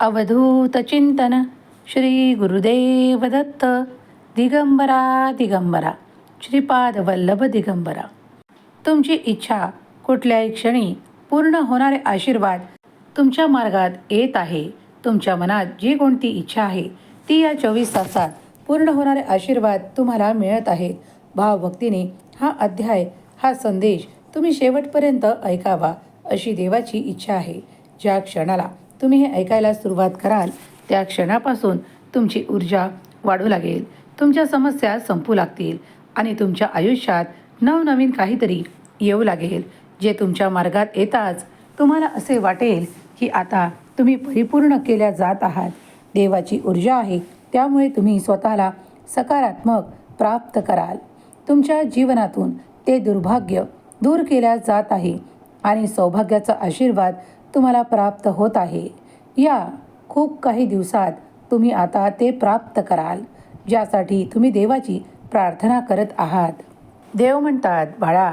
अवधूत चिंतन श्री गुरुदेव दत्त दिगंबरा दिगंबरा श्रीपाद वल्लभ दिगंबरा. तुमची इच्छा कुठल्याही क्षणी पूर्ण होणारे आशीर्वाद तुमच्या मार्गात येत आहे. तुमच्या मनात जी कोणती इच्छा आहे ती या चोवीस तासात पूर्ण होणारे आशीर्वाद तुम्हाला मिळत आहेत. भावभक्तीने हा अध्याय हा संदेश तुम्ही शेवटपर्यंत ऐकावा अशी देवाची इच्छा आहे. ज्या क्षणाला तुम्ही हे ऐकायला सुरुवात कराल त्या क्षणापासून तुमची ऊर्जा वाढू लागेल तुमच्या समस्या संपू लागतील आणि तुमच्या आयुष्यात नवनवीन काहीतरी येऊ लागेल जे तुमच्या मार्गात येताच तुम्हाला असे वाटेल की आता तुम्ही परिपूर्ण केल्या जात आहात. देवाची ऊर्जा आहे त्यामुळे तुम्ही स्वतःला सकारात्मक प्राप्त कराल. तुमच्या जीवनातून ते दुर्भाग्य दूर केल्या जात आहे आणि सौभाग्याचा आशीर्वाद तुम्हाला प्राप्त होत आहे. या खूप काही दिवसात तुम्ही आता ते प्राप्त कराल ज्यासाठी तुम्ही देवाची प्रार्थना करत आहात. देव म्हणतात बाळा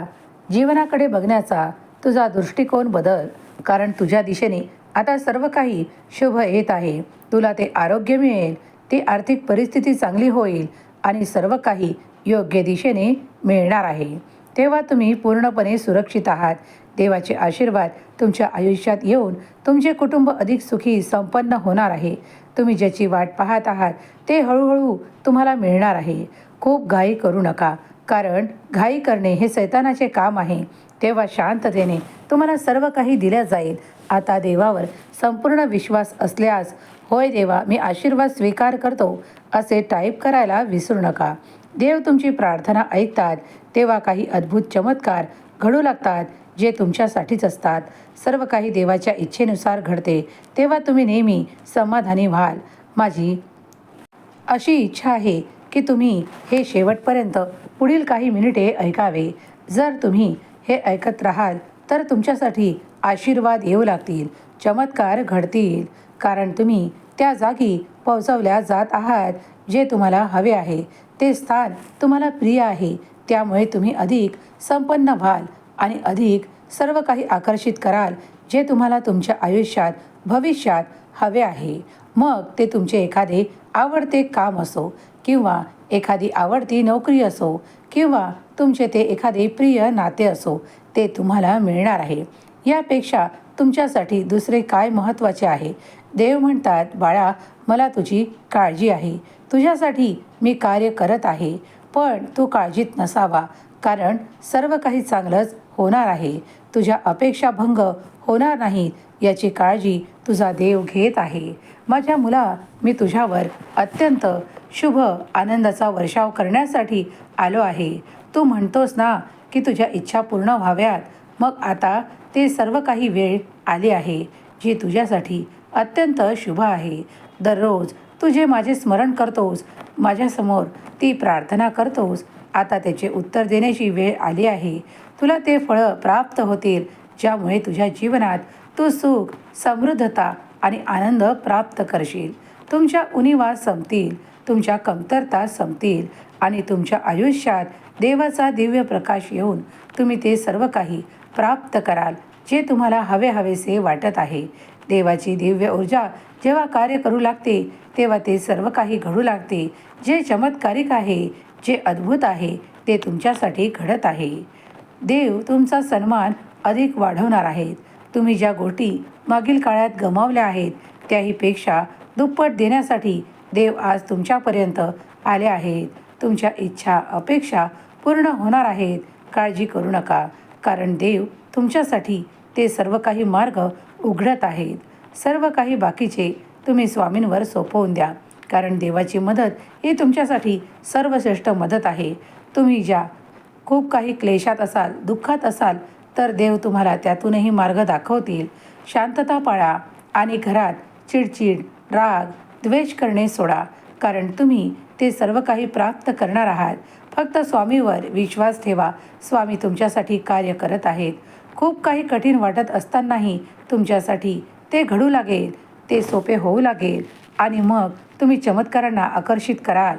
जीवनाकडे बघण्याचा तुझा दृष्टिकोन बदल कारण तुझ्या दिशेने आता सर्व काही शुभ येत आहे. तुला ते आरोग्य मिळेल ती आर्थिक परिस्थिती चांगली होईल आणि सर्व काही योग्य दिशेने मिळणार आहे. तेव्हा तुम्ही पूर्णपणे सुरक्षित आहात. देवाचे आशीर्वाद तुमच्या आयुष्यात येऊन तुमचे कुटुंब अधिक सुखी संपन्न होणार आहे. तुम्ही ज्याची वाट पाहत आहात ते हळूहळू तुम्हाला मिळणार आहे. खूप घाई करू नका कारण घाई करणे हे सैतानाचे काम आहे. तेव्हा शांततेने तुम्हाला सर्व काही दिल्या जाईल. आता देवावर संपूर्ण विश्वास असल्यास होय देवा मी आशीर्वाद स्वीकार करतो असे टाईप करायला विसरू नका. देव तुमची प्रार्थना ऐकतात तेव्हा काही अद्भुत चमत्कार घडू लागतात जे तुमच्यासाठीच असतात. सर्व काही देवाच्या इच्छेनुसार घडते तेव्हा तुम्ही नेहमी समाधानी व्हाल. माझी अशी इच्छा आहे की तुम्ही हे शेवटपर्यंत पुढील काही मिनिटे ऐकावे. जर तुम्ही हे ऐकत राहाल तर तुमच्यासाठी आशीर्वाद येऊ लागतील चमत्कार घडतील. कारण तुम्ही त्या जागी पोहोचवल्या जात आहात जे तुम्हाला हवे आहे. ते स्थान तुम्हाला प्रिय आहे. त्यामुळे तुम्ही अधिक संपन्न व्हाल आणि अधिक सर्व काही आकर्षित कराल जे तुम्हाला तुमच्या आयुष्यात भविष्यात हवे आहे. मग ते तुमचे एखादे आवडते काम असो किंवा एखादी आवडती नोकरी असो किंवा तुमचे ते एखादे प्रिय नाते असो ते तुम्हाला मिळणार आहे. यापेक्षा तुमच्यासाठी दुसरे काय महत्त्वाचे आहे? देव म्हणतात बाळा मला तुझी काळजी आहे. तुझ्यासाठी मी कार्य करत आहे पण तू काळजीत नसावा कारण सर्व काही चांगलंच होणार आहे. तुझ्या अपेक्षा भंग होणार नाहीत याची काळजी तुझा देव घेत आहे. माझ्या मुला मी तुझ्यावर अत्यंत शुभ आनंदाचा वर्षाव करण्यासाठी आलो आहे. तू म्हणतोस ना की तुझ्या इच्छा पूर्ण व्हाव्यात. मग आता ते सर्व काही वेळ आली आहे जी तुझ्यासाठी अत्यंत शुभ आहे. दररोज तू जे माझे स्मरण करतोस. माझ्यासमोर ती प्रार्थना करतोस. आता त्याचे उत्तर देण्याची वेळ आली आहे. तुला ते फळं प्राप्त होतील ज्यामुळे तुझ्या जीवनात तू सुख समृद्धता आणि आनंद प्राप्त करशील. तुमच्या उणीवा संपतील तुमच्या कमतरता संपतील आणि तुमच्या आयुष्यात देवाचा दिव्य प्रकाश येऊन तुम्ही ते सर्व काही प्राप्त कराल जे तुम्हाला हवे हवेसे वाटत आहे. देवाची दिव्य ऊर्जा जेव्हा कार्य करू लागते तेव्हा ते सर्व काही घडू लागते. जे चमत्कारिक आहे जे अद्भुत आहे ते तुमच्यासाठी घडत आहे. देव तुमचा सन्मान अधिक वाढवणार आहेत. तुम्ही ज्या गोष्टी मागील काळात गमावल्या आहेत त्याहीपेक्षा दुप्पट देण्यासाठी देव आज तुमच्यापर्यंत आले आहेत. तुमच्या इच्छा अपेक्षा पूर्ण होणार आहेत. काळजी करू नका कारण देव तुमच्यासाठी ते सर्व काही मार्ग उघडत आहेत. सर्व काही बाकीचे तुम्ही स्वामींवर सोपवून द्या. कारण देवाची मदत ही तुमच्यासाठी सर्वश्रेष्ठ मदत आहे. तुम्ही ज्या खूप काही क्लेशात असाल दुःखात असाल तर देव तुम्हाला त्यातूनही मार्ग दाखवतील. शांतता पाळा आणि घरात चिडचिड राग द्वेष करणे सोडा. कारण तुम्ही ते सर्व काही प्राप्त करणार आहात. फक्त स्वामीवर विश्वास ठेवा. स्वामी तुमच्यासाठी कार्य करत आहेत. खूप काही कठीण वाटत असतानाही तुमच्यासाठी ते घडू लागेल ते सोपे होऊ लागेल आणि मग तुम्ही चमत्कारांना आकर्षित कराल.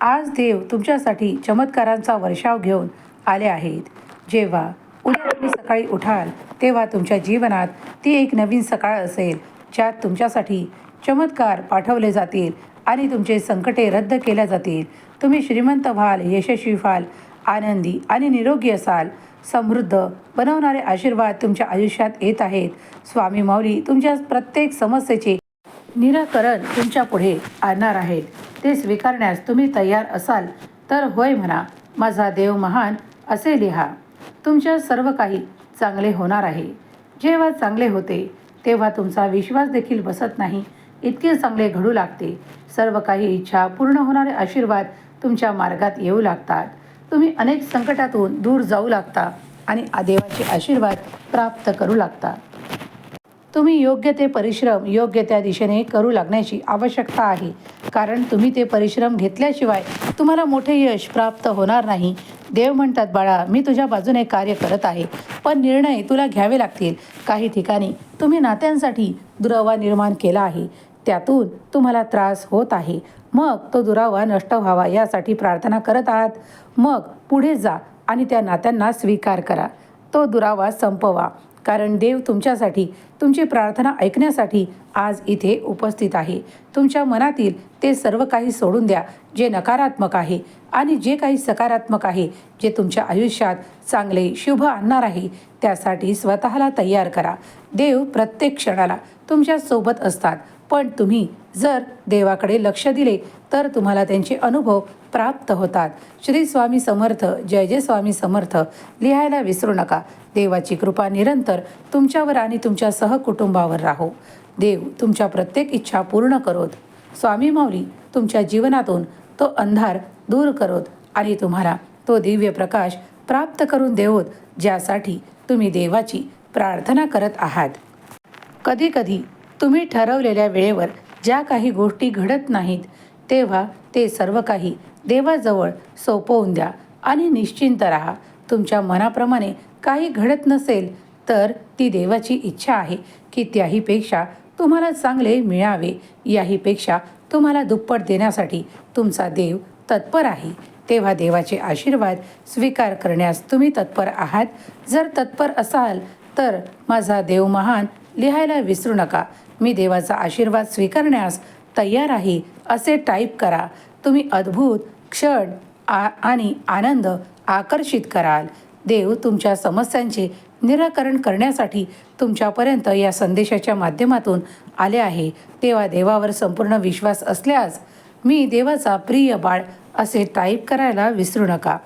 आज देव तुमच्यासाठी चमत्कारांचा वर्षाव घेऊन आले आहेत. जेव्हा उद्या तुम्ही सकाळी उठाल तेव्हा तुमच्या जीवनात ती एक नवीन सकाळ असेल ज्यात तुमच्यासाठी चमत्कार पाठवले जातील आणि तुमचे संकटे रद्द केल्या जातील. तुम्ही श्रीमंत व्हाल यशस्वी व्हाल आनंदी आणि निरोगी असाल. समृद्ध बनवणारे आशीर्वाद तुमच्या आयुष्यात येत आहेत. स्वामी माऊली तुमच्या प्रत्येक समस्येचे निराकरण तुमच्यापुढे आणणार आहेत. ते स्वीकारण्यास तुम्ही तयार असाल तर होय म्हणा. माझा देव महान असे लिहा. तुमच्या सर्व काही चांगले होणार आहे. जेव्हा चांगले होते तेव्हा तुमचा विश्वास देखील बसत नाही. इतके चांगले घडू लागते. सर्व काही इच्छा पूर्ण होणारे आशीर्वाद तुमच्या मार्गात येऊ लागतात. तुम्ही अनेक संकटातून दूर जाऊ लागता आणि देवाचे आशीर्वाद प्राप्त करू लागता. तुम्ही योग्य ते परिश्रम योग्य त्या दिशेने करू लागण्याची आवश्यकता आहे. कारण तुम्ही ते परिश्रम घेतल्याशिवाय तुम्हाला मोठे यश प्राप्त होणार नाही. देव म्हणतात बाळा मी तुझ्या बाजूने कार्य करत आहे. पण निर्णय तुला घ्यावे लागतील. काही ठिकाणी तुम्ही नात्यांसाठी दुरावा निर्माण केला आहे. त्यातून तुम्हाला त्रास होत आहे. मग तो दुरावा नष्ट व्हावा यासाठी प्रार्थना करत आहात. मग पुढे जा आणि त्या नात्यांना स्वीकार करा. तो दुरावा संपवा. कारण देव तुमच्यासाठी तुमची प्रार्थना ऐकण्यासाठी आज इथे उपस्थित आहे. तुमच्या मनातील ते सर्व काही सोडून द्या जे नकारात्मक आहे आणि जे काही सकारात्मक आहे जे तुमच्या आयुष्यात चांगले शुभ आणणार आहे त्यासाठी स्वतःला तयार करा. देव प्रत्येक क्षणाला तुमच्यासोबत असतात. पण तुम्ही जर देवाकडे लक्ष दिले तर तुम्हाला त्यांचे अनुभव प्राप्त होतात. श्री स्वामी समर्थ जय जय स्वामी समर्थ. लिहायला विसरू नका. देवाची कृपा निरंतर तुमच्यावर आणि तुमच्या सहकुटुंबावर राहो. देव तुमच्या प्रत्येक इच्छा पूर्ण करोत. स्वामी माऊली तुमच्या जीवनातून तो अंधार दूर करोत आणि तुम्हाला तो दिव्य प्रकाश प्राप्त करून देवोत ज्यासाठी तुम्ही देवाची प्रार्थना करत आहात. कधीकधी तुम्ही ठरवलेल्या वेळेवर ज्या काही गोष्टी घडत नाहीत तेव्हा ते सर्व काही देवाजवळ सोपवून द्या आणि निश्चिंत राहा. तुमच्या मनाप्रमाणे काही घडत नसेल तर ती देवाची इच्छा आहे की त्याहीपेक्षा तुम्हाला चांगले मिळावे. याहीपेक्षा तुम्हाला दुप्पट देण्यासाठी तुमचा देव तत्पर आहे. तेव्हा देवाचे आशीर्वाद स्वीकार करण्यास तुम्ही तत्पर आहात. जर तत्पर असाल तर माझा देव महान लिहायला विसरू नका. मी देवाचा आशीर्वाद स्वीकारण्यास तयार आहे असे टाईप करा. तुम्ही अद्भुत क्षण आ आणि आनंद आकर्षित कराल. देव तुमच्या समस्यांचे निराकरण करण्यासाठी तुमच्यापर्यंत या संदेशाच्या माध्यमातून आले आहे. तेव्हा देवावर संपूर्ण विश्वास असल्यास मी देवाचा प्रिय बाळ असे टाईप करायला विसरू नका.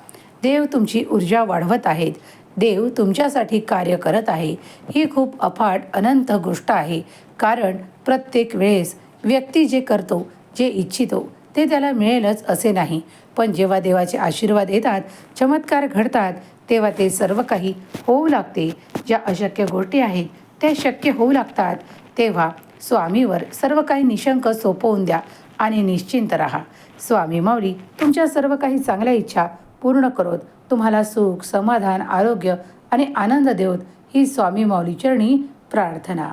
देव तुमची ऊर्जा वाढवत आहेत. देव तुमच्यासाठी कार्य करत आहे. ही खूप अफाट अनंत गोष्ट आहे. कारण प्रत्येक वेळेस व्यक्ती जे करतो जे इच्छितो ते त्याला मिळेलच असे नाही. पण जेव्हा देवाचे आशीर्वाद येतात चमत्कार घडतात तेव्हा ते सर्व काही होऊ लागते. ज्या अशक्य गोष्टी आहेत त्या शक्य होऊ लागतात. तेव्हा स्वामीवर सर्व काही निशंक सोपवून द्या आणि निश्चिंत राहा. स्वामी माऊली तुमच्या सर्व काही चांगल्या इच्छा पूर्ण करोत. तुम्हाला सुख समाधान आरोग्य आणि आनंद देवत ही स्वामी माऊली चरणी प्रार्थना.